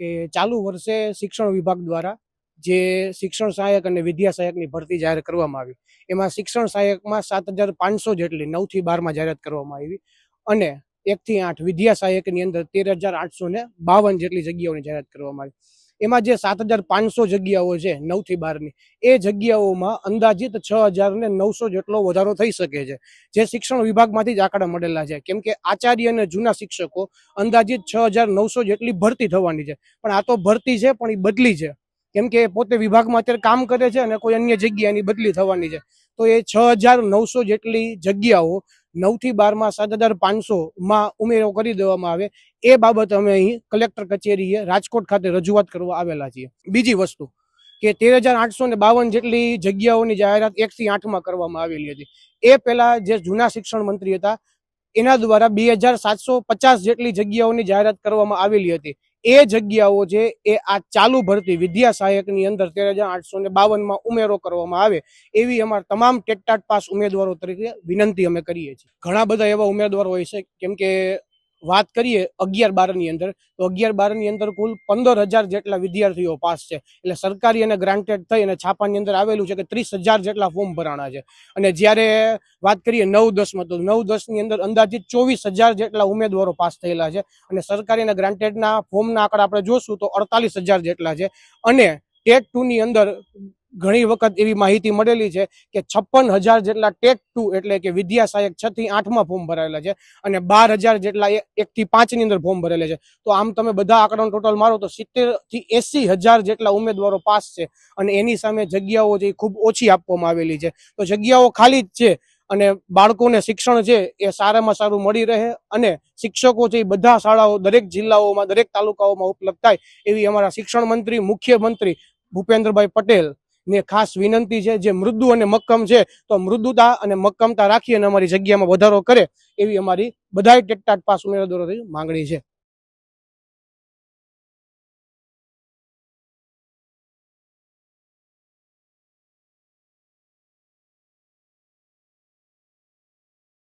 કે ચાલુ વર્ષે શિક્ષણ વિભાગ દ્વારા જે શિક્ષણ સહાયક અને વિદ્યા સહાયકની ભરતી જાહેર કરવામાં આવી. એમાં શિક્ષણ સહાયકમાં સાત હજાર પાંચસો જેટલી નવથી બારમાં જાહેરાત કરવામાં આવી અને એકથી આઠ વિદ્યા સહાયકની અંદર તેર હજાર આઠસો ને બાવન જેટલી જગ્યાઓની જાહેરાત કરવામાં આવી. એમાં જે સાત હજાર પાંચસો જગ્યાઓ છે નવથી બારની, એ જગ્યાઓમાં અંદાજિત છ હજાર ને નવસો જેટલો વધારો થઈ શકે છે. જે શિક્ષણ વિભાગમાંથી જ આંકડા મળેલા છે. કેમ કે આચાર્ય અને જૂના શિક્ષકો અંદાજિત છ હજાર નવસો જેટલી ભરતી થવાની છે. પણ આ તો ભરતી છે, પણ એ બદલી છે. કેમ કે પોતે વિભાગમાં અત્યારે કામ કરે છે અને કોઈ અન્ય જગ્યાની બદલી થવાની છે. તો એ છ હજાર નવસો જેટલી જગ્યાઓ નવથી બારમાં સાત હજાર પાંચસોમાં ઉમેરો કરી દેવામાં આવે. એ બાબત અમે અહીં કલેક્ટર કચેરીએ રાજકોટ ખાતે રજૂઆત કરવા આવેલા છીએ. બીજી વસ્તુ કે તેર હજાર આઠસો ને બાવન જેટલી જગ્યાઓની જાહેરાત એકથી આઠમાં કરવામાં આવેલી હતી. એ પહેલાં જે જૂના શિક્ષણ મંત્રી હતા એના દ્વારા બે હજાર સાતસો પચાસ જેટલી જગ્યાઓની જાહેરાત કરવામાં આવેલી હતી. એ જગ્યાઓ છે એ આ ચાલુ ભરતી વિદ્યા સહાયકની અંદર તેર હજાર આઠસો ને બાવનમાં ઉમેરો કરવામાં આવે એવી અમારા તમામ ટેટટાટ પાસ ઉમેદવારો તરીકે વિનંતી અમે કરીએ છીએ. ઘણા બધા એવા ઉમેદવારો હોય છે, કેમ કે વાત કરીએ અગિયાર બારની અંદર, તો અગિયાર બારની અંદર કુલ પંદર હજાર જેટલા વિદ્યાર્થીઓ પાસ છે. એટલે સરકારી અને ગ્રાન્ટેડ થઈ અને છાપાની અંદર આવેલું છે કે ત્રીસ હજાર જેટલા ફોર્મ ભરાણા છે. અને જ્યારે વાત કરીએ નવ દસમાં, તો નવ દસની અંદર અંદાજિત ચોવીસ હજાર જેટલા ઉમેદવારો પાસ થયેલા છે. અને સરકારી અને ગ્રાન્ટેડના ફોર્મના આંકડા આપણે જોશું તો અડતાલીસ હજાર જેટલા છે. અને ટેટ ટુની અંદર ઘણી વખત એવી માહિતી મળેલી છે કે છપ્પન હજાર જેટલા ટેક ટુ એટલે કે વિદ્યા સહાયક છ થી આઠમાં ફોર્મ ભરાયેલા છે અને બાર હજાર જેટલા એક થી પાંચની અંદર ફોર્મ ભરેલા છે. તો આમ તમે બધા આંકડાનો ટોટલ મારો તો સિત્તેરથી એસી હજાર જેટલા ઉમેદવારો પાસ છે અને એની સામે જગ્યાઓ જે ખૂબ ઓછી આપવામાં આવેલી છે. તો જગ્યાઓ ખાલી જ છે અને બાળકોને શિક્ષણ છે એ સારામાં સારું મળી રહે અને શિક્ષકો છે એ બધા શાળાઓ દરેક જિલ્લાઓમાં, દરેક તાલુકાઓમાં ઉપલબ્ધ થાય એવી અમારા શિક્ષણ મંત્રી, મુખ્યમંત્રી ભૂપેન્દ્રભાઈ પટેલ ને ખાસ વિનંતી છે, જે મૃદુ અને મક્કમ છે, તો મૃદુતા અને મક્કમતા રાખી અને અમારી જગ્યામાં વધારો કરે, એવી અમારી બધાય ટેકટાટ પાસ ઉમેદવારોથી માંગણી છે.